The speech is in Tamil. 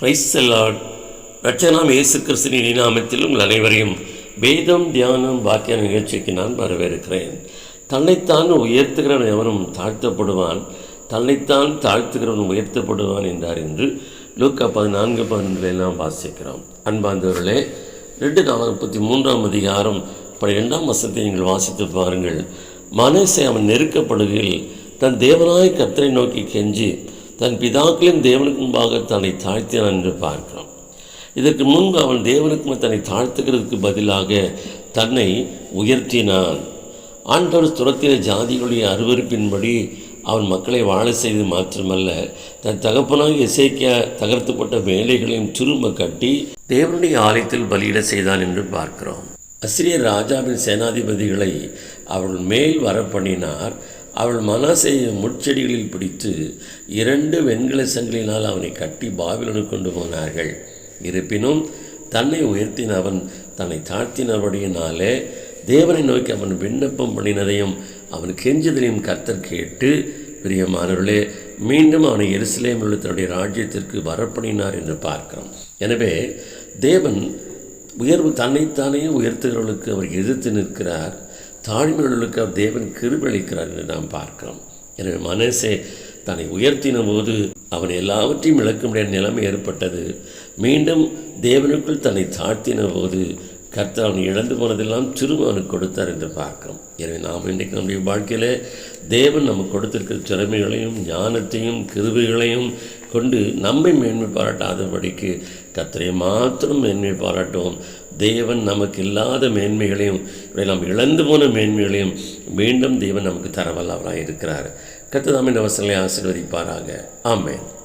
பிரைஸ் செல்லாட் ரச்சனாம் இயேசு கிறிஸ்துவின் இனாமத்தில் உங்கள் அனைவரையும் வேதம் தியானம் வாக்கிய நிகழ்ச்சிக்கு நான் வரவேற்கிறேன். தன்னைத்தான் உயர்த்துகிறவன் எவனும் தாழ்த்தப்படுவான். தன்னைத்தான் தாழ்த்துகிறவன் உயர்த்தப்படுவான் என்றார் என்று லூக்கா பதினான்கு பதினொன்றில் நாம் வாசிக்கிறோம். அன்பாந்தவர்களே ரெண்டு நாற்பத்தி மூன்றாம் அதிகாரம் பன்னிரெண்டாம் வசத்தை நீங்கள் வாசித்து பாருங்கள். மனசை அவன் நெருக்கப்படுகையில் தன் தேவனாய் கத்தரை நோக்கி கெஞ்சி தன் பிதாக்களின் தேவனுக்கு முன்பாக தன்னை தாழ்த்தினான் என்று பார்க்கிறோம். இதற்கு முன்பு அவன் தேவனுக்கு தன்னை தாழ்த்துகிறதுக்கு பதிலாக தன்னை உயர்த்தினான். ஆண்டவர் துரத்திய ஜாதிகளுடைய அருவறுப்பின்படி அவன் மக்களை வாழ செய்து மாத்திரமல்ல. தன் தகப்பனாக இசைக்க தகர்த்துப்பட்ட வேலைகளையும் திரும்ப கட்டி தேவனுடைய ஆலயத்தில் பலியிட செய்தான் என்று பார்க்கிறோம். அசிரியர் ராஜாவின் சேனாதிபதிகளை அவள் மேல் வரப்பண்ணினார். அவள் மனசை முட்செடிகளில் பிடித்து இரண்டு வெண்கல சங்கிலினால் அவனை கட்டி பாபிலனு கொண்டு போனார்கள். இருப்பினும் தன்னை உயர்த்தின அவன் தன்னை தாழ்த்தினபடியினாலே தேவனை நோக்கி அவன் விண்ணப்பம் பண்ணினதையும் அவன் கெஞ்சுதலையும் கர்த்தர் கேட்டு பிரியமானவர்களே மீண்டும் அவனை எருசலேமில் உள்ள தன்னுடைய ராஜ்யத்திற்கு வரப்பணினார் என்று பார்க்கிறோம். எனவே தேவன் உயர்வு தன்னைத்தானே உயர்த்துகிறவர்களுக்கு அவர் எதிர்த்து நிற்கிறார். தாழ்மையுள்ளவர்களுக்கு தேவன் கிருபளிக்கிறார் என்று நாம் பார்க்கிறோம். எனவே மனசே தன்னை உயர்த்தின போது அவன் எல்லாவற்றையும் இழக்க முடியாத நிலைமை ஏற்பட்டது. மீண்டும் தேவனுக்குள் தன்னை தாழ்த்தின போது கர்த்தர் அவன் இழந்து போனதெல்லாம் திரும்ப அவனுக்கு கொடுத்தார் என்று பார்க்கிறோம். எனவே நாம் இன்றைக்கு நம்முடைய வாழ்க்கையில் தேவன் நமக்கு கொடுத்திருக்கிற திறமைகளையும் ஞானத்தையும் கிருபைகளையும் கொண்டு நம்மை மேன்மை பாராட்டாதபடிக்கு கர்த்தரை மாத்திரம் மேன்மை பாராட்டுவோம் தேவன் நமக்கு இல்லாத மேன்மைகளையும் நாம் இழந்து போன மேன்மைகளையும் மீண்டும் தேவன் நமக்கு தரவல்லவராக இருக்கிறார் கர்த்தர் நம்மை வசங்களை ஆசீர்வதிப்பாராக. ஆமேன்.